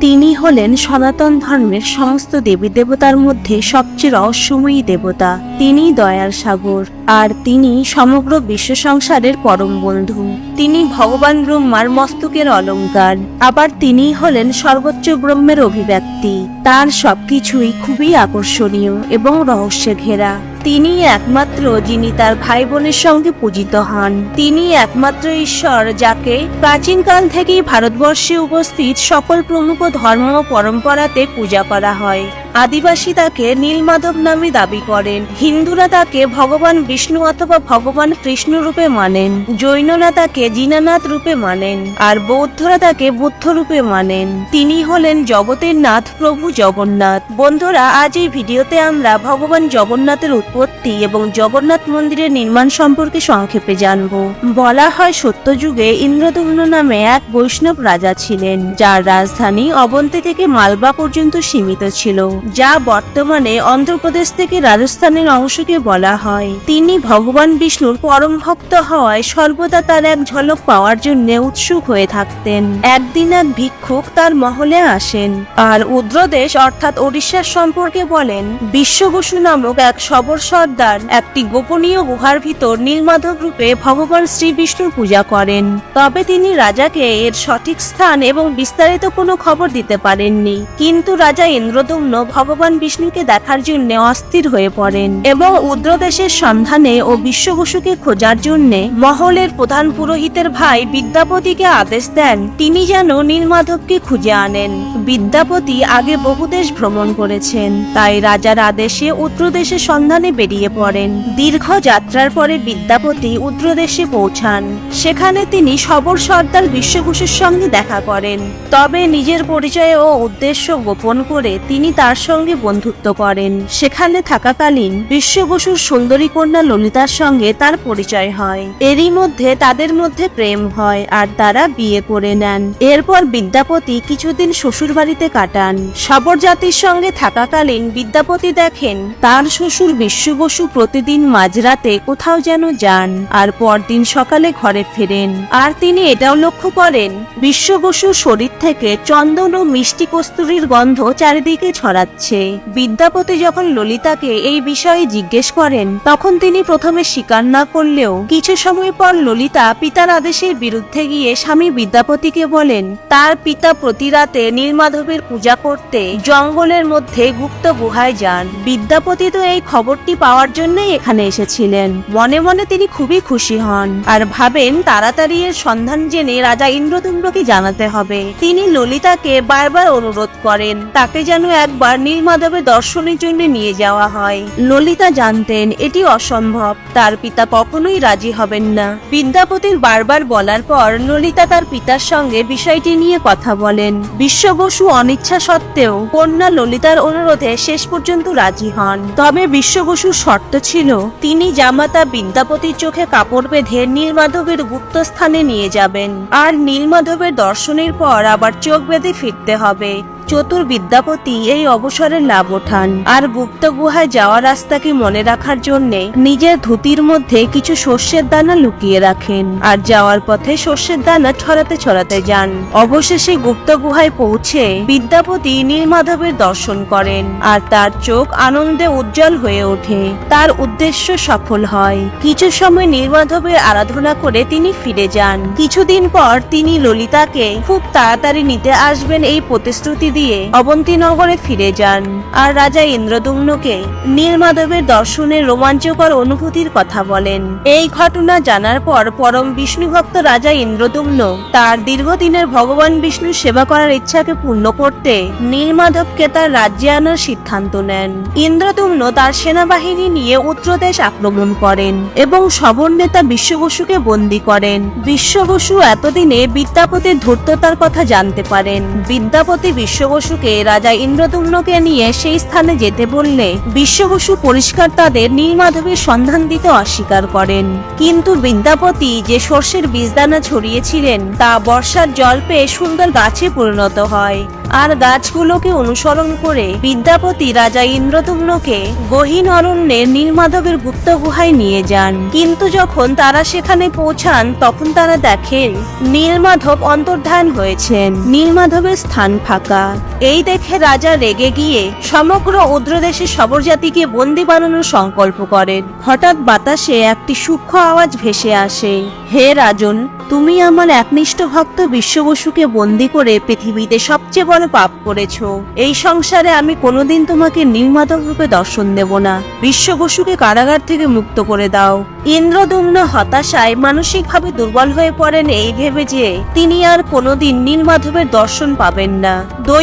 তিনি হলেন সনাতন ধর্মের সমস্ত দেবী দেবতার মধ্যে সবচেয়ে রহস্যময়ী দেবতা। তিনি দয়ার সাগর, আর তিনি সমগ্র বিশ্ব সংসারের পরম বন্ধু। তিনি ভগবান ব্রহ্মার মস্তকের অলঙ্কার, আবার তিনিই হলেন সর্বোচ্চ ব্রহ্মের অভিব্যক্তি। তার সবকিছুই খুবই আকর্ষণীয় এবং রহস্যে ঘেরা তিনি একমাত্র যিনি তার ভাই বোনের সঙ্গে পূজিত হন। তিনি একমাত্র ঈশ্বর যাকে প্রাচীনকাল থেকেই ভারতবর্ষে উপস্থিত সকল প্রমুখ ধর্ম ও পরম্পরাতে পূজা করা হয়। আদিবাসী তাকে নীলমাধব নামে দাবি করেন। হিন্দুরা তাকে ভগবান বিষ্ণু অথবা ভগবান কৃষ্ণ রূপে মানেন। জৈনরা তাকে জিনানাথ রূপে মানেন। আর বৌদ্ধরা তাকে বুদ্ধ রূপে মানেন। তিনি হলেন জগতের নাথ প্রভু জগন্নাথ। বন্ধুরা, আজ এই ভিডিওতে আমরা ভগবান জগন্নাথের উৎপত্তি এবং জগন্নাথ মন্দিরের নির্মাণ সম্পর্কে সংক্ষেপে জানব। বলা হয়, সত্যযুগে ইন্দ্রদম্ন নামে এক বৈষ্ণব রাজা ছিলেন, যার রাজধানী অবন্তী থেকে মালবা পর্যন্ত সীমিত ছিল। যা বর্তমানে অন্ধ্রপ্রদেশ থেকে রাজস্থানের অংশকে বলা হয়। তিনি ভগবান বিষ্ণুর পরম ভক্ত হওয়ায় সর্বদা তার এক ঝলক পাওয়ার জন্য উৎসুক হয়ে থাকতেন। একদিন এক ভিক্ষুক তার মহলে আসেন। আর উদ্রদেশ অর্থাৎ ওড়িশার সম্পর্কে বলেন, বিশ্ববসু নামক এক সবর সর্দার একটি গোপনীয় গুহার ভিতর নীলমাধব রূপে ভগবান শ্রী বিষ্ণুর পূজা করেন। তবে তিনি রাজাকে এর সঠিক স্থান এবং বিস্তারিত কোনো খবর দিতে পারেননি। কিন্তু রাজা ইন্দ্রদম্ন ভগবান বিষ্ণুকে দেখার জন্য অস্থির হয়ে পড়েন এবং উদ্রদেশের সন্ধানে ও বিশ্ববসুকে খোঁজার জন্য মহলের প্রধান পুরোহিতের ভাই বিদ্যাপতিকে আদেশ দেন, তিনি যেন নীলমাধবকে খুঁজে আনেন। বিদ্যাপতি আগে বহুদেশ ভ্রমণ করেছেন, তাই রাজার আদেশে উত্তরদেশের সন্ধানে বেরিয়ে পড়েন। দীর্ঘ যাত্রার পরে বিদ্যাপতি উত্তরদেশে পৌঁছান। সেখানে তিনি সবর সর্দার বিশ্বঘোষের সঙ্গে দেখা করেন। তবে নিজের পরিচয় ও উদ্দেশ্য গোপন করে তিনি তার সঙ্গে বন্ধুত্ব করেন। সেখানে থাকাকালীন বিশ্ববসুর সুন্দরী কন্যা ললিতার সঙ্গে তার পরিচয় হয়। এরই মধ্যে তাদের মধ্যে প্রেম হয় আর তারা বিয়ে করে নেন। এরপর বিদ্যাপতি কিছুদিন শ্বশুর বাড়িতে কাটান। সবর জাতির সঙ্গে থাকাকালীন বিদ্যাপতি দেখেন, তার শ্বশুর বিশ্ব বসু প্রতিদিন মাঝরাতে কোথাও যেন যান আর পরদিন সকালে ঘরে ফেরেন। আর তিনি এটাও লক্ষ্য করেন বিশ্ব বসুর শরীর থেকে চন্দন ও মিষ্টি কস্তুরীর গন্ধ চারিদিকে ছড়াচ্ছে বিদ্যাপতি যখন ললিতাকে এই বিষয়ে জিজ্ঞেস করেন, তখন তিনি প্রথমে স্বীকার না করলেও কিছু সময় পর ললিতা পিতার আদেশের বিরুদ্ধে গিয়ে স্বামী বিদ্যাপতিকে বলেন, তার পিতা প্রতি রাতে নীলমাধবের পূজা করতে জঙ্গলের মধ্যে গুপ্ত গুহায় যান। বিদ্যাপতি তো এই খবরটি পাওয়ার জন্যই এখানে এসেছিলেন। মনে মনে তিনি খুবই খুশি হন আর ভাবেন তাড়াতাড়ি এর সন্ধান জেনে রাজা ইন্দ্রদুম্নকে জানাতে হবে। তিনি ললিতাকে বারবার অনুরোধ করেন, তাকে যেন একবার নীলমাধবের দর্শনের জন্য নিয়ে যাওয়া হয়। ললিতা জানতেন, এটি অসম্ভব। তার পিতা কখনোই রাজি হবেন না। বিদ্যাপতির বারবার বলার পর ললিতা তার পিতার সঙ্গে বিষয়টি নিয়ে কথা বলেন। বিশ্ব বসু অনিচ্ছা সত্ত্বেও কন্যা ললিতার অনুরোধে শেষ পর্যন্ত রাজি হন। তবে বিশ্ব বসুর শর্ত ছিল, তিনি জামাতা বিদ্যাপতির চোখে কাপড় বেঁধে নীলমাধবের গুপ্ত স্থানে নিয়ে যাবেন। আর নীলমাধবের দর্শনের পর আবার চোখ বেঁধে ফিরতে হবে। চতুর বিদ্যাপতি এই অবসরের লাভ ওঠান। আর গুপ্ত গুহায় যাওয়ার রাস্তাকে মনে রাখার জন্য নিজের ধুতির মধ্যে কিছু শস্যের দানা লুকিয়ে রাখেন আর যাওয়ার পথে শস্যের দানা ছড়াতে ছড়াতে যান। অবশেষে গুপ্ত গুহায় পৌঁছে বিদ্যাপতি নীলমাধবের দর্শন করেন আর তার চোখ আনন্দে উজ্জ্বল হয়ে ওঠে। তার উদ্দেশ্য সফল হয়। কিছু সময় নীলমাধবের আরাধনা করে তিনি ফিরে যান। কিছুদিন পর তিনি ললিতাকে খুব তাড়াতাড়ি নিতে আসবেন এই প্রতিশ্রুতি দিয়ে অবন্তীনগরে ফিরে যান। আর রাজা ইন্দ্রদুম্নকে নীলমাধবের দর্শনের রোমাঞ্চকর অনুভূতির কথা বলেন। এই ঘটনা জানার পর পরম বিষ্ণু ভক্ত রাজা ইন্দ্রদুম্ন তার দীর্ঘদিনের ভগবান বিষ্ণুর সেবা করার ইচ্ছাকে পূর্ণ করতে নীলমাধবকে তার রাজ্যে আনার সিদ্ধান্ত নেন। ইন্দ্রদুম্ন তার সেনাবাহিনী নিয়ে উত্তরদেশ আক্রমণ করেন এবং সবর নেতা বিশ্ববসুকে বন্দী করেন। বিশ্ববসু এতদিনে বিদ্যাপতির ধূর্ততার কথা জানতে পারেন। বিদ্যাপতি বিশ্ব বিশ্ববসুকে রাজা ইন্দ্রদুম্নকে নিয়ে সেই স্থানে যেতে বললে বিশ্ববসু পরিষ্কার তাদের নীলমাধবের সন্ধান দিতে অস্বীকার করেন। কিন্তু বিদ্যাপতি যে সর্ষের বীজদানা ছড়িয়েছিলেন, তা বর্ষার জল পেয়ে সুন্দর গাছে পরিণত হয়। আর গাছগুলোকে অনুসরণ করে বিদ্যাপতি রাজা ইন্দ্রদুম্নকে গহীন অরণ্যের নীলমাধবের গুপ্ত গুহায় নিয়ে যান। কিন্তু যখন তারা সেখানে পৌঁছান, তখন তারা দেখেন নীলমাধব অন্তর্ধান হয়েছেন। নীলমাধবের স্থান ফাঁকা। এই দেখে রাজা রেগে গিয়ে সমগ্র উদ্রদেশের সবর জাতিকে বন্দি বানানোর সংকল্প করেন। হঠাৎ বাতাসে একটি সূক্ষ্ম আওয়াজ ভেসে আসে। হে রাজন, তুমি আমার একনিষ্ঠ ভক্ত বিশ্ববসুকে বন্দি করে পৃথিবীতে সবচেয়ে বড় পাপ করেছ। এই সংসারে আমি কোনোদিন তোমাকে নির্মাতক রূপে দর্শন দেব না। বিশ্ববসুকে কারাগার থেকে মুক্ত করে দাও। ইন্দ্রদুম্ন হতাশায় মানসিকভাবে দুর্বল হয়ে পড়েন এই ভেবে যে তিনি আর কোনোদিন নীলমাধবের দর্শন পাবেন না।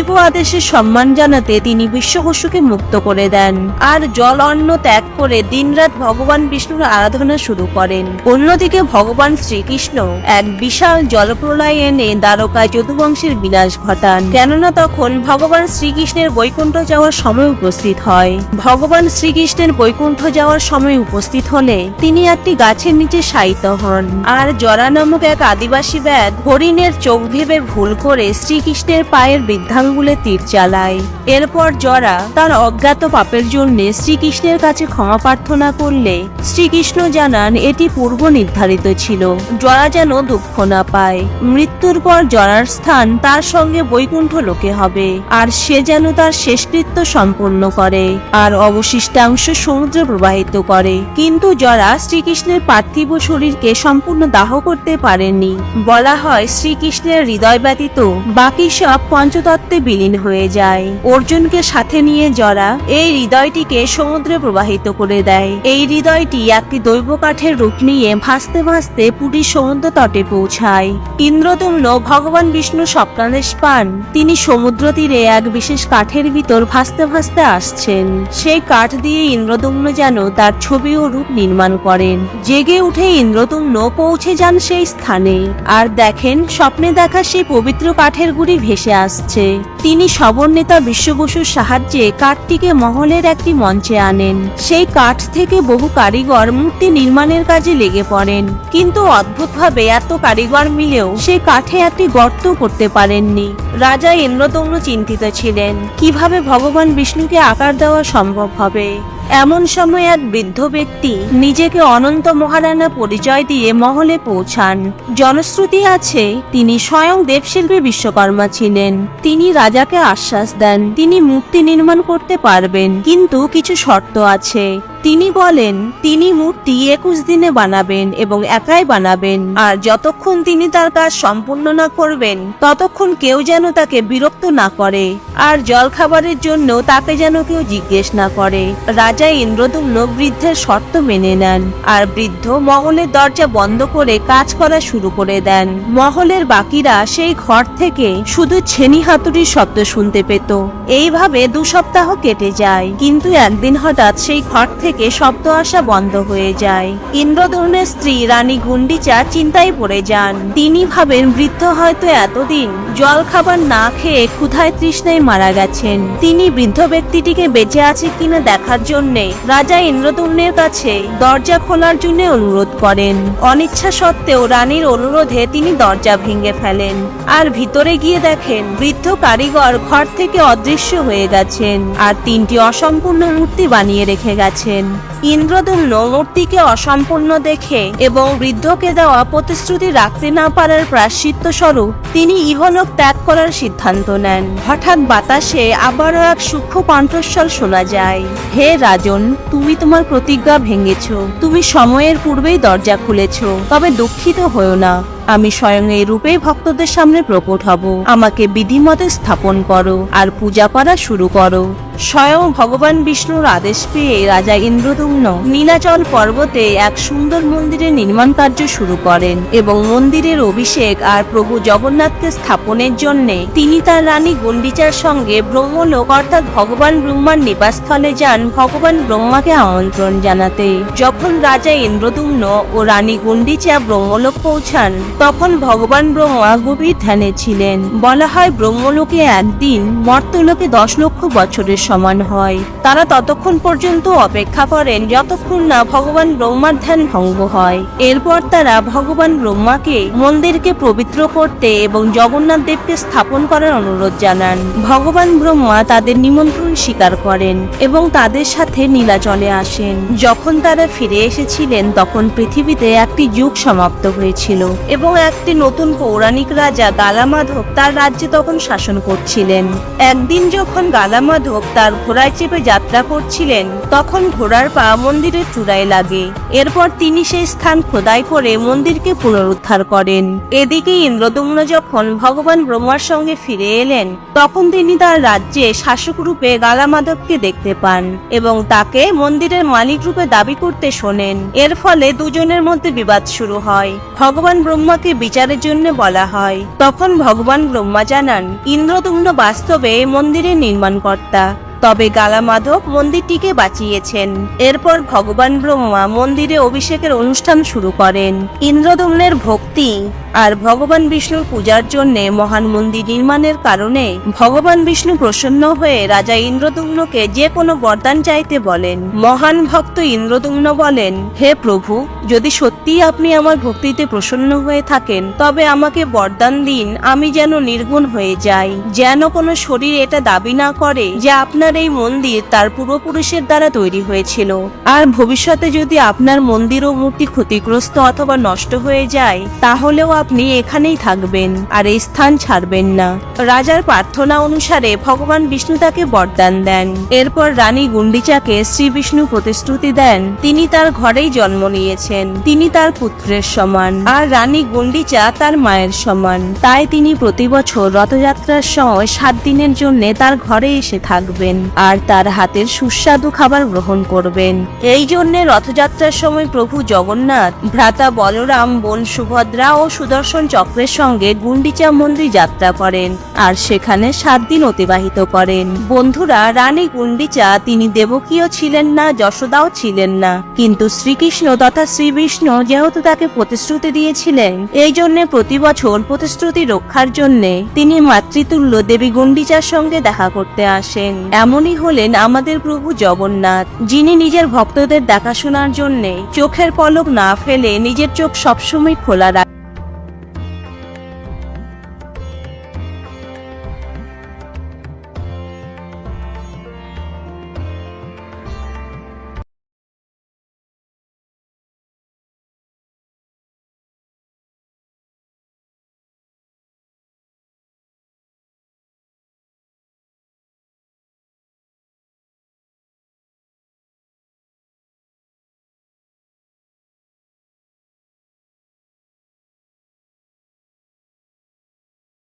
দৈব আদেশে সম্মান জানাতে তিনি বিশ্ববসুকে মুক্ত করে দেন। আর জল অন্ন ত্যাগ করে দিনরাত ভগবান বিষ্ণুর আরাধনা শুরু করেন। অন্যদিকে ভগবান শ্রীকৃষ্ণ এক বিশাল জলপ্রলয় এনে দ্বারকায় যদুবংশের বিনাশ ঘটান। কেননা তখন ভগবান শ্রীকৃষ্ণের বৈকুণ্ঠ যাওয়ার সময় উপস্থিত হয়। ভগবান শ্রীকৃষ্ণের বৈকুণ্ঠ যাওয়ার সময় উপস্থিত হলে তিনি একটি গাছের নিচে শায়িত হন। আর জরা নামক এক আদিবাসী ব্যাদ হরিণের চোখ ভেবে ভুল করে শ্রীকৃষ্ণের পায়ের বৃদ্ধাঙ্গুলে তীর চালায়। এরপর জরা তার অজ্ঞাত পাপের জন্য শ্রীকৃষ্ণের কাছে ক্ষমা প্রার্থনা করলে শ্রীকৃষ্ণ জানান, এটি পূর্ব নির্ধারিত ছিল। জরা যেন দুঃখ না পায়। মৃত্যুর পর জরার স্থান তার সঙ্গে বৈকুণ্ঠ লোকে হবে, আর সে যেন তার শেষকৃত্য সম্পন্ন করে, আর অবশিষ্টাংশ সমুদ্রে প্রবাহিত করে। কিন্তু জরা শ্রীকৃষ্ণের পার্থিব শরীরকে সম্পূর্ণ দাহ করতে পারেননি বলা হয়, শ্রীকৃষ্ণের হৃদয় ব্যতীত বাকি সব পঞ্চতত্ত্বে বিলীন হয়ে যায়। অর্জুনকে সাথে নিয়ে জরা এই হৃদয়টিকে সমুদ্রে প্রবাহিত করে দেয়। এই হৃদয়টি একটি দৈব কাঠের রূপ নিয়ে ভাসতে ভাসতে পুরীর সমুদ্র তটে পৌঁছায়। ইন্দ্রদম্ন ভগবান বিষ্ণু স্বপ্নাদেশ পান। তিনি সমুদ্র তীরে এক বিশেষ কাঠের ভিতর ভাসতে ভাসতে আসছেন। সেই কাঠ দিয়ে ইন্দ্রদম্ন যেন তার ছবি ও রূপ নির্মাণ করেন। জেগে উঠে ইন্দ্রদম্ন পৌঁছে যান সেই স্থানে। আর দেখেন, স্বপ্নে দেখা সেই পবিত্র কাঠের গুড়ি ভেসে আসছে। তিনি সবর নেতা বিশ্ববসুর সাহায্যে কাঠটিকে মহলের একটি মঞ্চে আনেন। সেই কাঠ থেকে বহু কারিগর মূর্তি নির্মাণের কাজে লেগে পড়েন। কিন্তু অদ্ভুতভাবে এত কারিগর মিলেও সে কাঠে একটি গর্ত করতে পারেননি। রাজা ইন্দ্রতম্র চিন্তিত ছিলেন। কীভাবে ভগবান বিষ্ণুকে আকার দেওয়া সম্ভব হবে? এমন সময় এক বৃদ্ধ ব্যক্তি নিজেকে অনন্ত মহারানা পরিচয় দিয়ে মহলে পৌঁছান। জনশ্রুতি আছে, তিনি স্বয়ং দেবশিল্পী বিশ্বকর্মা ছিলেন। তিনি রাজাকে আশ্বাস দেন, তিনি মূর্তি নির্মাণ করতে পারবেন, কিন্তু কিছু শর্ত আছে। তিনি বলেন, তিনি মূর্তি একুশ দিনে বানাবেন এবং একাই বানাবেন। আর যতক্ষণ তিনি তার কাজ সম্পূর্ণ না করবেন, ততক্ষণ কেউ যেন তাকে বিরক্ত না করে। আর জল খাবারের জন্য তাকে যেন কেউ জিজ্ঞেস না করে। রাজা ইন্দ্রদুম্ন বৃদ্ধের শর্ত মেনে নেন আর বৃদ্ধ মহলের দরজা বন্ধ করে কাজ করা শুরু করে দেন। মহলের বাকিরা সেই ঘর থেকে শুধু ছেনি হাতুড়ির শব্দ শুনতে পেত। এইভাবে দু সপ্তাহ কেটে যায়। কিন্তু একদিন হঠাৎ সেই ঘর থেকে শব্দ আসা বন্ধ হয়ে যায়। ইন্দ্রদর্ণের স্ত্রী রানী গুন্ডিচা চিন্তায় পড়ে যান। তিনি ভাবেন, বৃদ্ধ হয়তো এতদিন জল খাবার না খেয়ে ক্ষুধায় তৃষ্ণায় মারা গেছেন। তিনি বৃদ্ধ ব্যক্তিটিকে বেঁচে আছে কিনা দেখার জন্য রাজা ইন্দ্রদুম্নের কাছে দরজা খোলার জন্য অনুরোধ করেন। অনিচ্ছা সত্ত্বেও রানীর অনুরোধে তিনি দরজা ভেঙে ফেলেন আর ভিতরে গিয়ে দেখেন, বৃদ্ধ কারিগর ঘর থেকে অদৃশ্য হয়ে গেছেন আর তিনটি অসম্পূর্ণ মূর্তি বানিয়ে রেখে গেছেন। ইন্দ্রদুম্ন মূর্তিকে অসম্পূর্ণ দেখে এবং বৃদ্ধকে দেওয়া প্রতিশ্রুতি রাখতে না পারার প্রাশ্চিত্য স্বরূপ তিনি ইহলোক ত্যাগ করার সিদ্ধান্ত নেন। হঠাৎ বাতাসে আবারও এক সূক্ষ্ম কণ্ঠস্বর শোনা যায়। হে রাজন, তুমি তোমার প্রতিজ্ঞা ভেঙেছ। তুমি সময়ের পূর্বেই দরজা খুলেছ। তবে দুঃখিত হও না। আমি স্বয়ং এই রূপেই ভক্তদের সামনে প্রকট হব। আমাকে বিধিমতে স্থাপন করো আর পূজা করা শুরু করো। স্বয়ং ভগবান বিষ্ণুর আদেশ পেয়ে রাজা ইন্দ্রদুম্ন নীলাচল পর্বতে এক সুন্দর মন্দিরের নির্মাণ কার্য শুরু করেন এবং মন্দিরের অভিষেক আর প্রভু জগন্নাথকে স্থাপনের জন্য তিনি তার রানী গন্ডিচার সঙ্গে ব্রহ্মলোক অর্থাৎ ভগবান ব্রহ্মার নিবাসস্থলে যান ভগবান ব্রহ্মাকে আমন্ত্রণ জানাতে। যখন রাজা ইন্দ্রদুম্ন ও রানী গুন্ডিচা ব্রহ্মলোক পৌঁছান, তখন ভগবান ব্রহ্মা গভীর ধ্যানে ছিলেন। বলা হয় ব্রহ্মলোকে একদিন মর্তলোকে দশ লক্ষ বছরের সমান হয়। তারা ততক্ষণ পর্যন্ত অপেক্ষা করেন যতক্ষণ না ভগবান ব্রহ্মার ধ্যান ভঙ্গ হয়। এরপর তারা ভগবান ব্রহ্মাকে মন্দিরকে পবিত্র করতে এবং জগন্নাথ দেবকে স্থাপন করার অনুরোধ জানান। ভগবান ব্রহ্মা তাদের নিমন্ত্রণ স্বীকার করেন এবং তাদের সাথে নীলাচলে আসেন। যখন তারা ফিরে এসেছিলেন, তখন পৃথিবীতে একটি যুগ সমাপ্ত হয়েছিল এবং একটি নতুন পৌরাণিক রাজা গালামাধব তার রাজ্যে তখন শাসন করছিলেন। একদিন যখন গালামাধব তার ঘোড়ায় চেপে যাত্রা করছিলেন। তখন ঘোড়ার পা মন্দিরের চূড়ায় লাগে। এরপর তিনি সেই স্থান খোদাই করে মন্দিরকে পুনরুদ্ধার করেন। এদিকে ইন্দ্রদম্ন যখন ভগবান ব্রহ্মার সঙ্গে ফিরে এলেন, তখন তিনি তার রাজ্যে শাসক রূপে গালামাধবকে দেখতে পান এবং তাকে মন্দিরের মালিক রূপে দাবি করতে শোনেন। এর ফলে দুজনের মধ্যে বিবাদ শুরু হয়। ভগবান ব্রহ্মাকে বিচারের জন্য বলা হয়। তখন ভগবান ব্রহ্মা জানান, ইন্দ্রদম্ন বাস্তবে মন্দিরের নির্মাণকর্তা। তবে গালামাধব মন্দিরটিকে বাঁচিয়েছেন। এরপর ভগবান ব্রহ্মা মন্দিরে অভিষেকের অনুষ্ঠান শুরু করেন। ইন্দ্রদম্নের ভক্তি আর ভগবান বিষ্ণুর পূজার জন্য মহান মন্দির নির্মাণের কারণে ভগবান বিষ্ণু প্রসন্ন হয়ে রাজা ইন্দ্রদুম্নকে যে কোনো বরদান চাইতে বলেন। মহান ভক্ত ইন্দ্রদুম্ন বলেন, হে প্রভু, যদি সত্যি আপনি আমার ভক্তিতে প্রসন্ন হয়ে থাকেন, তবে আমাকে বরদান দিন, আমি যেন নির্গুণ হয়ে যাই। যেন কোনো শরীর এটা দাবি না করে যে আপনার এই মন্দির তার পূর্বপুরুষের দ্বারা তৈরি হয়েছিল। আর ভবিষ্যতে যদি আপনার মন্দির ও মূর্তি ক্ষতিগ্রস্ত অথবা নষ্ট হয়ে যায়, তাহলেও আপনি এখানেই থাকবেন, আর এই স্থান ছাড়বেন না। রাজার প্রার্থনা অনুসারে ভগবান বিষ্ণু তাকে বরদান দেন। এরপর রানী গুন্ডিচাকে শ্রী বিষ্ণু প্রতিশ্রুতি দেন, তিনি তার ঘরেই জন্ম নিয়েছেন, তিনি তার পুত্রের সমান, আর রানী গুন্ডিচা তার মায়ের সমান। তাই তিনি প্রতি বছর রথযাত্রার সময় সাত দিনের জন্য তার ঘরে এসে থাকবেন, আর তার হাতের সুস্বাদু খাবার গ্রহণ করবেন। এই জন্য রথযাত্রার সময় প্রভু জগন্নাথ, ভ্রাতা বলরাম, বোন সুভদ্রা ও সুদর্শন চক্রের সঙ্গে গুন্ডিচা মন্দির যাত্রা করেন আর সেখানে সাত দিন অতিবাহিত করেন। বন্ধুরা, রানী গুন্ডিচা, তিনি দেবকীয় ছিলেন না, যশোদাও ছিলেন না। কিন্তু শ্রীকৃষ্ণ তথা শ্রী বিষ্ণু যেহেতু তাকে প্রতিশ্রুতি দিয়েছিলেন, এই জন্য প্রতি বছর প্রতিশ্রুতি রক্ষার জন্য তিনি মাতৃতুল্য দেবী গুন্ডিচার সঙ্গে দেখা করতে আসেন। এমনই হলেন আমাদের প্রভু জগন্নাথ, যিনি নিজের ভক্তদের দেখাশোনার জন্য চোখের পলক না ফেলে নিজের চোখ সবসময় খোলা রাখেন।